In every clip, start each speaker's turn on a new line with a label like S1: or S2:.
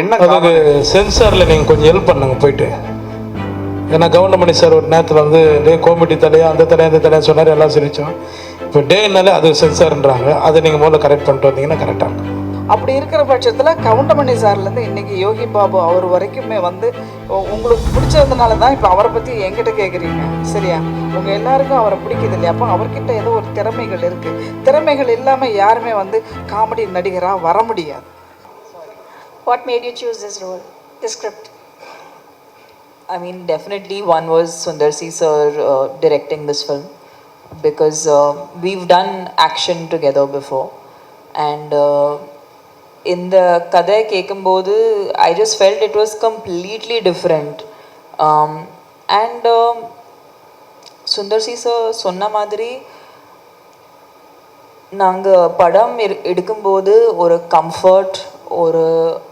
S1: என்ன
S2: அதுக்கு சென்சாரில் நீங்கள் கொஞ்சம் ஹெல்ப் பண்ணுங்க போயிட்டு. ஏன்னா கவுண்டமணி சார் ஒரு நேரத்தில் வந்து டே கோமிட்டி தலையா அந்த தலையா அந்த தலையா சொன்னார் எல்லாம் சிரிச்சோம். இப்போ டேனாலே அது சென்சார்ன்றாங்க அதை நீங்கள் முதல்ல கரெக்ட் பண்ணிட்டு வந்தீங்கன்னா கரெக்டாக இருக்கும்.
S3: அப்படி இருக்கிற பட்சத்தில் கவுண்டமணி சார்லேருந்து இன்னைக்கு யோகி பாபு அவர் வரைக்குமே வந்து உங்களுக்கு பிடிச்சதுனால தான் இப்போ அவரை பற்றி என்கிட்ட கேட்குறீங்க சரியா? உங்கள் எல்லாருக்கும் அவரை பிடிக்குது இல்லையா? அப்போ அவர்கிட்ட ஏதோ ஒரு திறமைகள் இருக்குது திறமைகள் இல்லாமல் யாருமே வந்து காமெடி நடிகராக வர முடியாது.
S4: What made you choose this role, this script?
S5: I mean, definitely one was Sundar C sir uh, directing this film because uh, we've done action together before, and uh, in the Kadai Kekambodu, I just felt it was completely different, um, and um, Sundar C sir சொன்ன மாதிரி நாங்கள் படம் எடு- எடுக்கும்போது ஒரு comfort ஒரு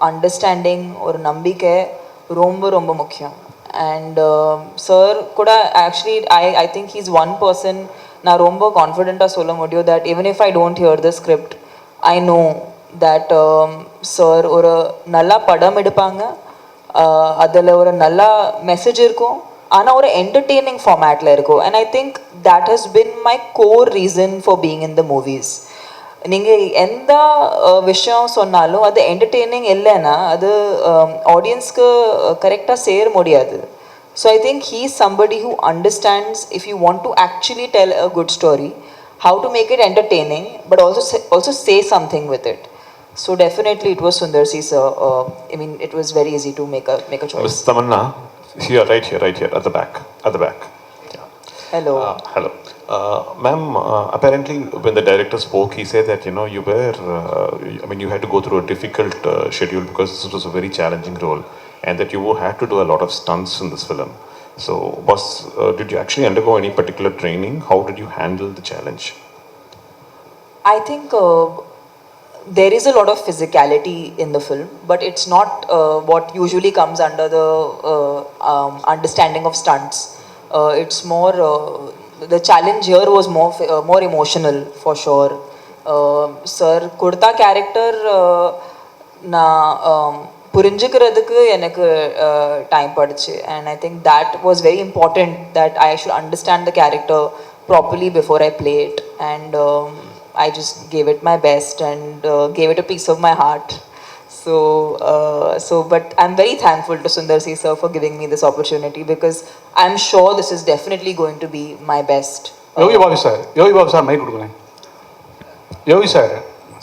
S5: understanding ஒரு நம்பிக்கை ரொம்ப ரொம்ப முக்கியம். அண்ட் சார் uh, கூட actually I I think he's one person நான் ரொம்ப கான்ஃபிடெண்ட்டாக சொல்ல முடியும் that even if I don't hear the script I know that sir ஒரு நல்லா படம் எடுப்பாங்க. Uh, அதில் ஒரு நல்லா மெசேஜ் இருக்கும். ஆனால் ஒரு என்டர்டெய்னிங் ஃபார்மேட்டில் இருக்கும். And I think that has been my core reason for being in the movies நீங்கள் எந்த அஹ், விஷயம் சொன்னாலும் அது என்டர்டெய்னிங் இல்லைன்னா அது ஆடியன்ஸ்க்கு கரெக்டாக சேர முடியாது so I think he somebody who understands if you want to actually tell a good story how to make it entertaining but also say, also say something with it so definitely it was sundar C sir uh, i mean it was very easy to make a make a choice
S6: Miss Tamanna, here, right here, right here, at the back, at the back. Yeah.
S5: hello
S6: Uh, hello. Uh, ma'am, uh, apparently when the director spoke, he said that, you know, you were, uh, I mean, you had to go through a difficult uh, schedule because this was a very challenging role and that you had to do a lot of stunts in this film. So, was, uh, did you actually undergo any particular training? How did you handle the challenge?
S5: i think uh, there is a lot of physicality in the film but it's not uh, what usually comes under the uh, um, understanding of stunts uh, it's more uh, the challenge here was more fi- uh, more emotional for sure uh, sir kurta character uh, நான் um, புரிஞ்சுக்கிறதுக்கு எனக்கு time படுச்சு and I think that was very important that I should understand the character properly before I play it and I just gave it my best and gave it a piece of my heart So so but I am very thankful to Sundar C sir for giving me this opportunity because I'm sure this is definitely going to be my best.
S1: Yogi Babu sir Yogi Babu sir mike கொடுங்களேன் யோகி sir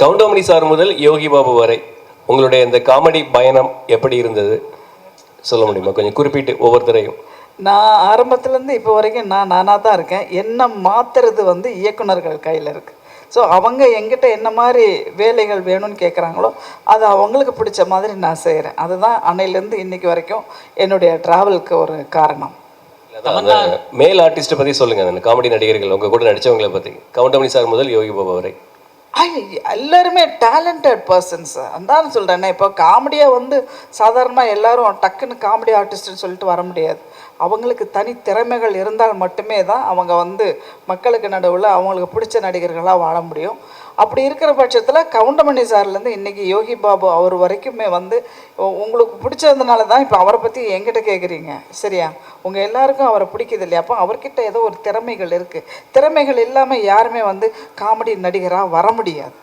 S7: Goundamani sir முதல் யோகி பாபு வரை உங்களுடைய இந்த comedy பயணம் எப்படி இருந்தது? சொல்ல முடியுமா? கொஞ்சம் குறிப்பிட்டு ஒவ்வொருத்தரையும்.
S3: நான் ஆரம்பத்துலேருந்து இப்போ வரைக்கும் நான் நானாக தான் இருக்கேன். என்ன மாற்றுறது வந்து இயக்குனர்கள் கையில் இருக்குது ஸோ அவங்க எங்கிட்ட என்ன மாதிரி வேலைகள் வேணும்னு கேட்குறாங்களோ அது அவங்களுக்கு பிடிச்ச மாதிரி நான் செய்கிறேன் அதுதான் அன்னையிலேருந்து இன்னைக்கு வரைக்கும் என்னுடைய ட்ராவலுக்கு ஒரு காரணம்.
S7: அந்த மேல் ஆர்டிஸ்ட்டை பற்றி சொல்லுங்க. அந்த காமெடி நடிகர்கள் உங்க கூட நடிச்சவங்களை பற்றி கவுண்டமணி சார் முதல் யோகி பாபு வரை.
S3: எல்லாருமே டேலண்டட் பர்சன்ஸ் அதான் சொல்கிறேன் இப்போ காமெடியாக வந்து சாதாரணமாக எல்லாரும் டக்குன்னு காமெடி ஆர்டிஸ்ட்னு சொல்லிட்டு வர முடியாது. அவங்களுக்கு தனி திறமைகள் இருந்தால் மட்டுமே தான் அவங்க வந்து மக்களுக்கு நடுவில் அவங்களுக்கு பிடிச்ச நடிகர்களாக வாழ முடியும். அப்படி இருக்கிற பட்சத்தில் கவுண்டமணி சார்லேருந்து இன்றைக்கி யோகி பாபு அவர் வரைக்குமே வந்து உங்களுக்கு பிடிச்சதுனால தான் இப்போ அவரை பற்றி என்கிட்ட கேட்குறீங்க சரியா? உங்கள் எல்லாருக்கும் அவரை பிடிக்குது இல்லையா? அப்போ அவர்கிட்ட ஏதோ ஒரு திறமைகள் இருக்குது திறமைகள் இல்லாமல் யாருமே வந்து காமெடி நடிகராக வர முடியாது